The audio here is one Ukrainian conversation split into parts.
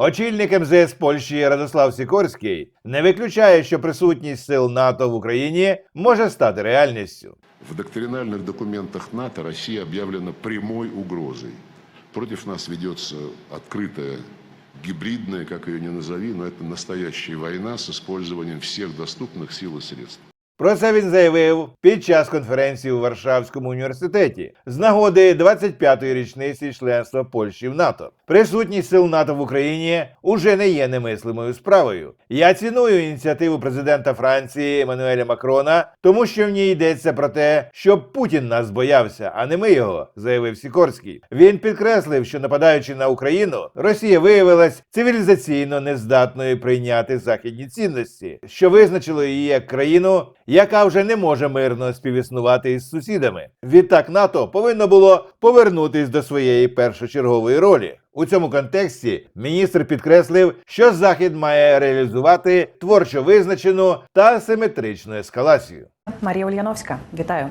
Очільник МЗС Польщі Радослав Сікорський не виключає, що присутність сил НАТО в Україні може стати реальністю. В доктринальных документах НАТО Россия объявлена прямой угрозой. Против нас ведется открытая гибридная, как ее ни назови, но это настоящая война с использованием всех доступных сил и средств. Про це він заявив під час конференції у Варшавському університеті з нагоди 25-ї річниці членства Польщі в НАТО. Присутність сил НАТО в Україні уже не є немислимою справою. Я ціную ініціативу президента Франції Еммануеля Макрона, тому що в ній йдеться про те, щоб Путін нас боявся, а не ми його, заявив Сікорський. Він підкреслив, що нападаючи на Україну, Росія виявилась цивілізаційно нездатною прийняти західні цінності, що визначило її як країну, яка вже не може мирно співіснувати із сусідами. Відтак НАТО повинно було повернутись до своєї першочергової ролі. У цьому контексті міністр підкреслив, що Захід має реалізувати творчо визначену та симетричну ескалацію. Марія Ульяновська, вітаю.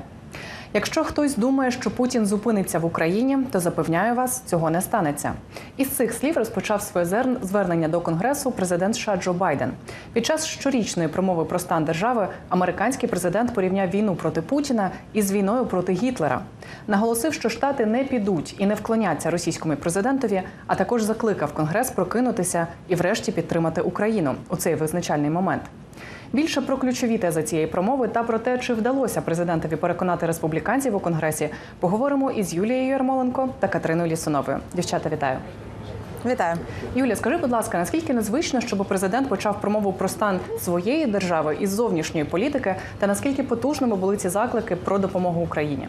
Якщо хтось думає, що Путін зупиниться в Україні, то запевняю вас, цього не станеться. Із цих слів розпочав своє звернення до Конгресу президент США Джо Байден. Під час щорічної промови про стан держави американський президент порівняв війну проти Путіна із війною проти Гітлера. Наголосив, що штати не підуть і не вклоняться російському президентові, а також закликав Конгрес прокинутися і, врешті, підтримати Україну у цей визначальний момент. Більше про ключові тези цієї промови та про те, чи вдалося президентові переконати республіканців у конгресі, поговоримо із Юлією Ярмоленко та Катериною Лісуновою. Дівчата, вітаю. Вітаю. Юлія, скажи, будь ласка, наскільки незвично, щоб президент почав промову про стан своєї держави із зовнішньої політики, та наскільки потужними були ці заклики про допомогу Україні?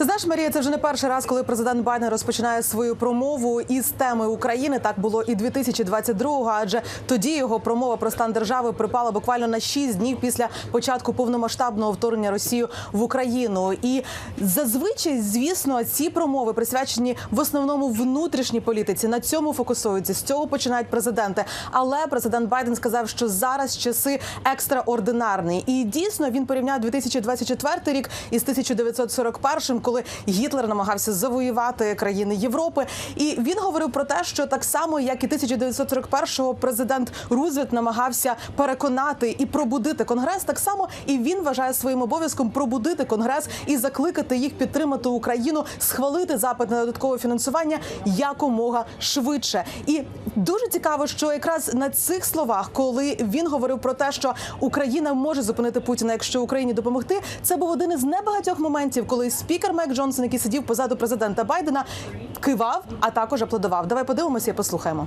Ти знаєш, Марія, це вже не перший раз, коли президент Байден розпочинає свою промову із теми України. Так було і 2022-го, адже тоді його промова про стан держави припала буквально на 6 днів після початку повномасштабного вторгнення Росії в Україну. І зазвичай, звісно, ці промови присвячені в основному внутрішній політиці. На цьому фокусуються. З цього починають президенти. Але президент Байден сказав, що зараз часи екстраординарні. І дійсно він порівняв 2024 рік із 1941, коли Гітлер намагався завоювати країни Європи. І він говорив про те, що так само, як і 1941-го президент Рузвельт намагався переконати і пробудити конгрес, так само і він вважає своїм обов'язком пробудити конгрес і закликати їх підтримати Україну, схвалити запит на додаткове фінансування якомога швидше. І дуже цікаво, що якраз на цих словах, коли він говорив про те, що Україна може зупинити Путіна, якщо Україні допомогти, це був один із небагатьох моментів, коли спікер Мек Джонсон, який сидів позаду президента Байдена, кивав, а також аплодував. Давай подивимося і послухаємо.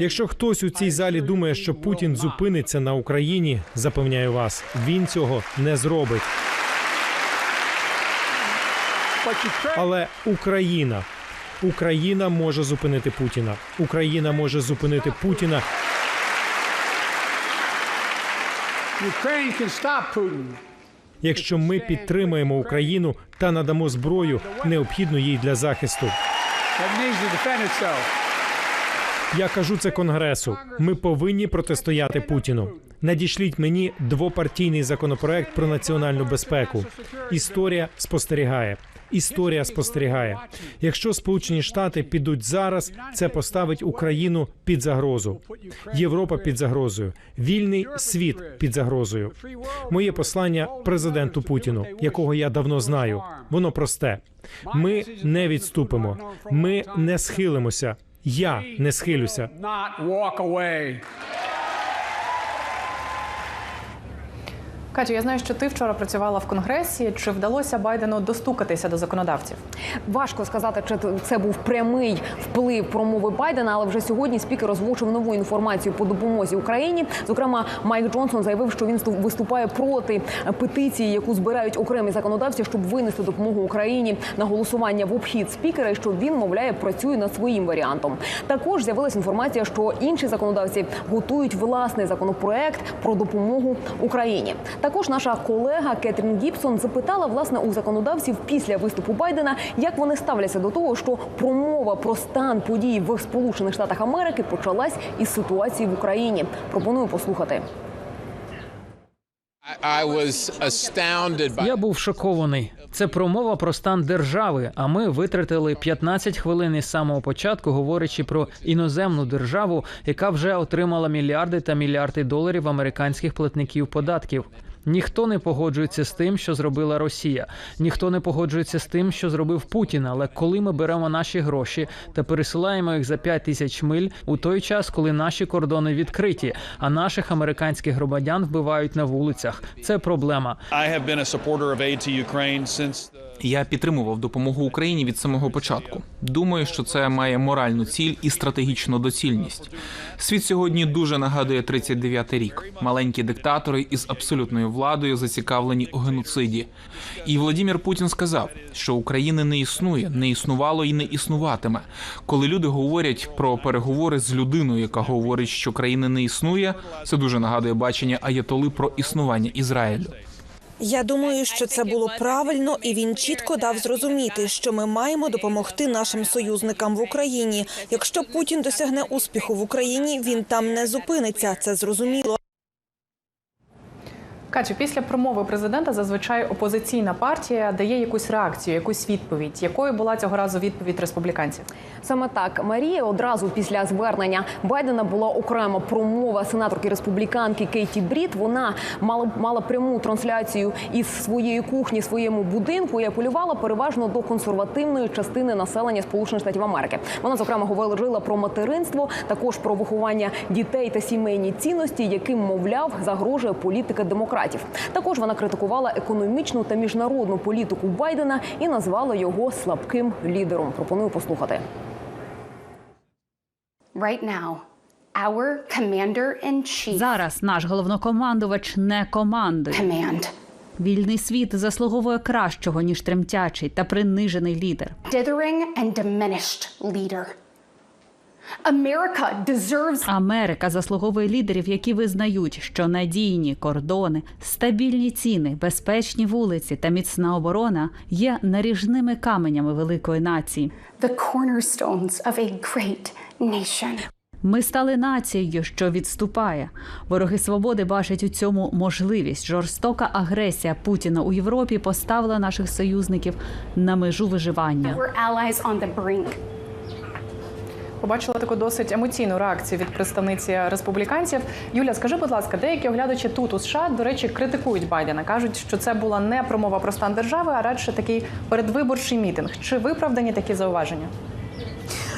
Якщо хтось у цій залі думає, що Путін зупиниться на Україні, запевняю вас, він цього не зробить. Але Україна, Україна може зупинити Путіна. Україна може зупинити Путіна. Якщо ми підтримаємо Україну та надамо зброю, необхідну їй для захисту. Я кажу це конгресу. Ми повинні протистояти Путіну. Надішліть мені двопартійний законопроект про національну безпеку. Історія спостерігає. Історія спостерігає. Якщо Сполучені Штати підуть зараз, це поставить Україну під загрозу. Європа під загрозою, вільний світ під загрозою. Моє послання президенту Путіну, якого я давно знаю. Воно просте. Ми не відступимо. Ми не схилимося. Я не схилюся. Катю, я знаю, що ти вчора працювала в конгресі. Чи вдалося Байдену достукатися до законодавців? Важко сказати, чи це був прямий вплив промови Байдена, але вже сьогодні спікер озвучив нову інформацію по допомозі Україні. Зокрема, Майк Джонсон заявив, що він сту- виступає проти петиції, яку збирають окремі законодавці, щоб винести допомогу Україні на голосування в обхід спікера, і що він, мовляє, працює над своїм варіантом. Також з'явилася інформація, що інші законодавці готують власний законопроект про допомогу Україні. Також наша колега Кетрін Гібсон запитала власне у законодавців після виступу Байдена, як вони ставляться до того, що промова про стан подій в Сполучених Штатах Америки почалась із ситуації в Україні. Пропоную послухати. Я був шокований. Це промова про стан держави. А ми витратили 15 хвилин із самого початку, говорячи про іноземну державу, яка вже отримала мільярди та мільярди доларів американських платників податків. Ніхто не погоджується з тим, що зробила Росія. Ніхто не погоджується з тим, що зробив Путін. Але коли ми беремо наші гроші та пересилаємо їх за 5 тисяч миль у той час, коли наші кордони відкриті, а наших американських громадян вбивають на вулицях, це проблема. I have been a supporter of aid to Ukraine since the Я підтримував допомогу Україні від самого початку. Думаю, що це має моральну ціль і стратегічну доцільність. Світ сьогодні дуже нагадує 39-й рік. Маленькі диктатори із абсолютною владою зацікавлені у геноциді. І Владімір Путін сказав, що України не існує, не існувало і не існуватиме. Коли люди говорять про переговори з людиною, яка говорить, що країни не існує, це дуже нагадує бачення Аятоли про існування Ізраїлю. Я думаю, що це було правильно, і він чітко дав зрозуміти, що ми маємо допомогти нашим союзникам в Україні. Якщо Путін досягне успіху в Україні, він там не зупиниться. Це зрозуміло. Катю, після промови президента зазвичай опозиційна партія дає якусь реакцію, якусь відповідь. Якою була цього разу відповідь республіканців? Саме так Марія одразу після звернення Байдена була окрема промова сенаторки республіканки Кейті Брід. Вона мала мала пряму трансляцію із своєї кухні, своєму будинку і апелювала переважно до консервативної частини населення Сполучених Штатів Америки. Вона зокрема говорила про материнство, також про виховання дітей та сімейні цінності, яким мовляв загрожує політика демократів. Також вона критикувала економічну та міжнародну політику Байдена і назвала його слабким лідером. Пропоную послухати. Right now, our commander-in-chief Зараз наш головнокомандувач не командує. command Вільний світ заслуговує кращого ніж тремтячий та принижений лідер. dithering and diminished leader. Америка заслуговує лідерів, які визнають, що надійні кордони, стабільні ціни, безпечні вулиці та міцна оборона є наріжними каменями великої нації. the cornerstones of a great nation. Ми стали нацією, що відступає. Вороги свободи бачать у цьому можливість. Жорстока агресія Путіна у Європі поставила наших союзників на межу виживання. Побачила таку досить емоційну реакцію від представниці республіканців. Юля, скажи, будь ласка, деякі оглядачі тут у США, до речі, критикують Байдена. кажуть, що це була не промова про стан держави, а радше такий передвиборчий мітинг. Чи виправдані такі зауваження?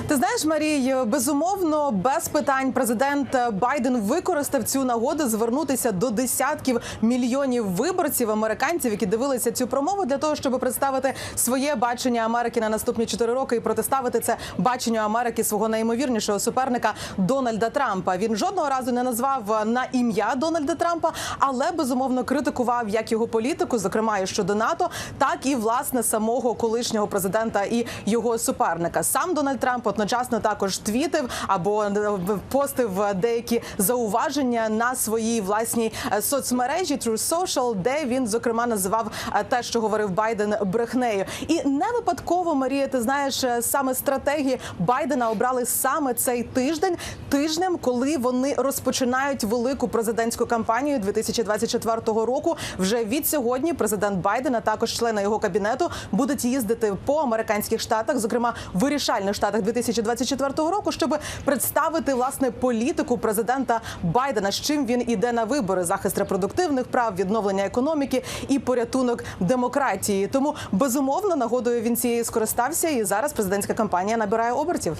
Ти знаєш, Марій, безумовно, без питань президент Байден використав цю нагоду звернутися до десятків мільйонів виборців американців, які дивилися цю промову для того, щоб представити своє бачення Америки на наступні чотири роки і протиставити це баченню Америки свого найімовірнішого суперника Дональда Трампа. Він жодного разу не назвав на ім'я Дональда Трампа, але безумовно критикував як його політику, зокрема і щодо НАТО, так і власне самого колишнього президента і його суперника. Сам Дональд Трамп одночасно також твітив або е, постив деякі зауваження на своїй власній е, соцмережі True Social, де він зокрема називав е, те, що говорив Байден брехнею. І не випадково Марія, ти знаєш, саме стратегії Байдена обрали саме цей тиждень, тижнем, коли вони розпочинають велику президентську кампанію 2024 року. Вже від сьогодні президент Байден, а також члени його кабінету будуть їздити по американських штатах, зокрема вирішальних штатах 2024 року, щоб представити власне політику президента Байдена, з чим він іде на вибори: захист репродуктивних прав, відновлення економіки і порятунок демократії. Тому безумовно нагодою він цієї скористався, і зараз президентська кампанія набирає обертів.